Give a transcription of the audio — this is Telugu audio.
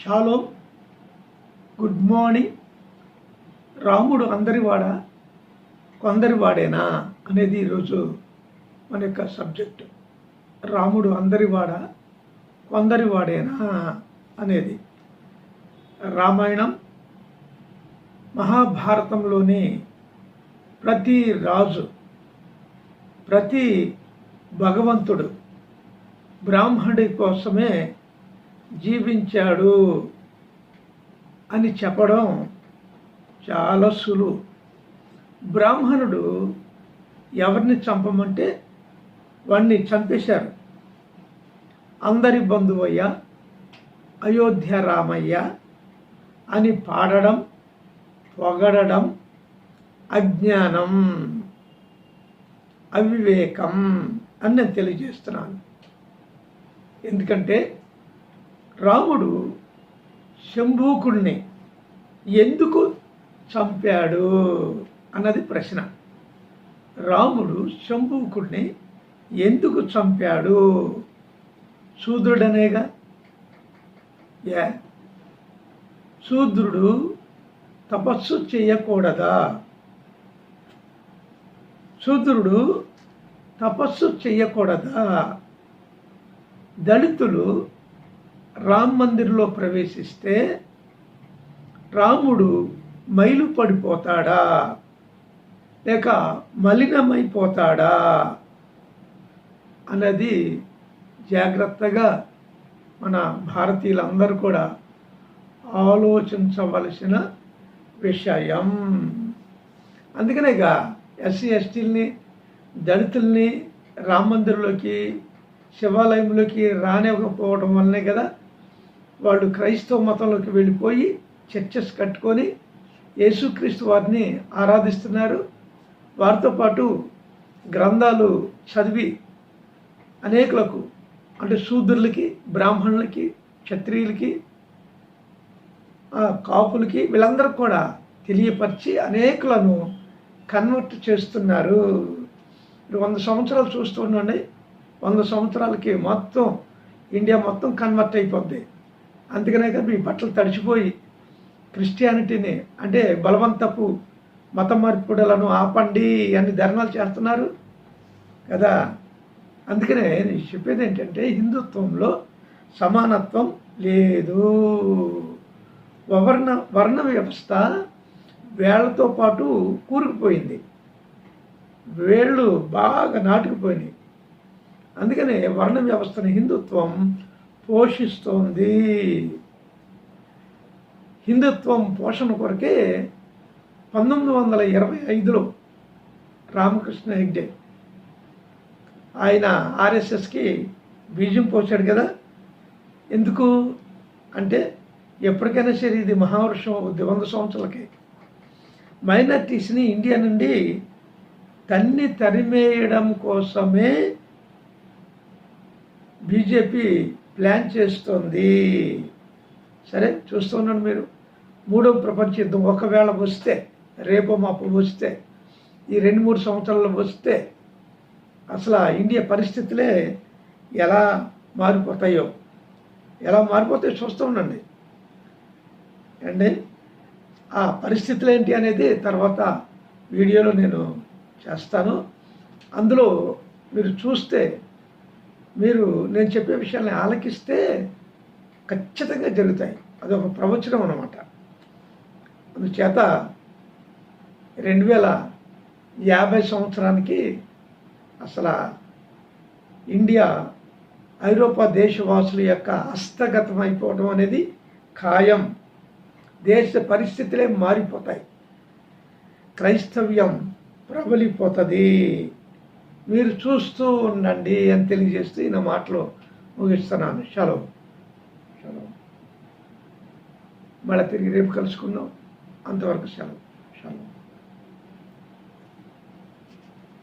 Shalom good morning. రాముడు అందరివాడ కొందరివాడేనా అనేది ఈరోజు మన యొక్క సబ్జెక్టు. రాముడు అందరివాడ కొందరివాడేనా అనేది. రామాయణం మహాభారతంలోని ప్రతి రాజు ప్రతి భగవంతుడు బ్రాహ్మణుడి కోసమే జీవించాడు అని చెప్పడం చాలా సులువు. బ్రాహ్మణుడు ఎవరిని చంపమంటే వాణ్ణి చంపేశారు. అందరి బంధువయ్య అయోధ్య రామయ్య అని పాడడం పొగడడం అజ్ఞానం అవివేకం అని నేను తెలియజేస్తున్నాను. ఎందుకంటే రాముడు శంభూకుడిని ఎందుకు చంపాడు అన్నది ప్రశ్న. రాముడు శంభూకుడిని ఎందుకు చంపాడు? శూద్రుడనేగా? ఏ? శూద్రుడు తపస్సు చేయకూడదా? శూద్రుడు తపస్సు చేయకూడదా? దళితులు రామ్ మందిర్లో ప్రవేశిస్తే రాముడు మైలు పడిపోతాడా లేక మలినమైపోతాడా? అన్నది జాగ్రత్తగా మన భారతీయులందరూ కూడా ఆలోచించవలసిన విషయం. అందుకనేగా ఎస్సీ ఎస్టీలని దళితుల్ని రామ మందిర్లోకి శివాలయంలోకి రానివ్వకపోవడం వల్లనే కదా వాళ్ళు క్రైస్తవ మతంలోకి వెళ్ళిపోయి చర్చెస్ కట్టుకొని యేసుక్రీస్తు వారిని ఆరాధిస్తున్నారు. వారితో పాటు గ్రంథాలు చదివి అనేకులకు అంటే శూద్రులకి బ్రాహ్మణులకి క్షత్రియులకి కాపులకి వీళ్ళందరూ కూడా తెలియపరిచి అనేకులను కన్వర్ట్ చేస్తున్నారు. వంద సంవత్సరాలు చూస్తూ ఉండండి. వంద సంవత్సరాలకి మొత్తం ఇండియా మొత్తం కన్వర్ట్ అయిపోద్ది. అందుకనే కదా మీ బట్టలు తడిచిపోయి క్రిస్టియానిటీని అంటే బలవంతపు మత మార్పుడులను ఆపండి అని ధర్నాలు చేస్తున్నారు కదా. అందుకనే నేను చెప్పేది ఏంటంటే హిందుత్వంలో సమానత్వం లేదు. వర్ణ వర్ణ వ్యవస్థ వేళ్ళతో పాటు కూరుకుపోయింది. వేళ్ళు బాగా నాటుకుపోయినాయి. అందుకనే వర్ణ వ్యవస్థను హిందుత్వం పోషిస్తోంది. హిందుత్వం పోషణ కొరకే పంతొమ్మిది వందల ఇరవై ఐదులో రామకృష్ణ హెగ్డే ఆయన ఆర్ఎస్ఎస్కి బీజం పోసాడు కదా. ఎందుకు? అంటే ఎప్పటికైనా సరే ఇది మహావర్షం అవుద్ది వంద సంవత్సరాలకి. మైనార్టీస్ని ఇండియా నుండి తన్ని తరిమేయడం కోసమే బీజేపీ ప్లాన్ చేస్తోంది. సరే చూస్తున్నాను మీరు. మూడవ ప్రపంచ యుద్ధం. ఒకవేళ వస్తే రేపో మాపు వస్తే ఈ రెండు మూడు సంవత్సరాలు వస్తే అసలు ఇండియా పరిస్థితులే ఎలా మారిపోతాయో ఎలా మారిపోతాయో చూస్తూ ఉండండి. అండి ఆ పరిస్థితులు ఏంటి అనేది తర్వాత వీడియోలో నేను చేస్తాను. అందులో మీరు చూస్తే మీరు నేను చెప్పే విషయాన్ని ఆలకిస్తే ఖచ్చితంగా జరుగుతాయి. అదొక ప్రవచనం అనమాట అందుచేత రెండు వేల యాభై సంవత్సరానికి అసలు ఇండియా ఐరోపా దేశవాసుల యొక్క హస్తగతం అయిపోవడం అనేది ఖాయం. దేశ పరిస్థితులే మారిపోతాయి. క్రైస్తవ్యం ప్రబలిపోతుంది. మీరు చూస్తూ ఉండండి అని తెలియజేస్తూ నా మాటలు ముగిస్తున్నాను. షలో. షలో. మళ్ళీ తిరిగి రేపు కలుసుకుందాం. అంతవరకు సెలవు షలో.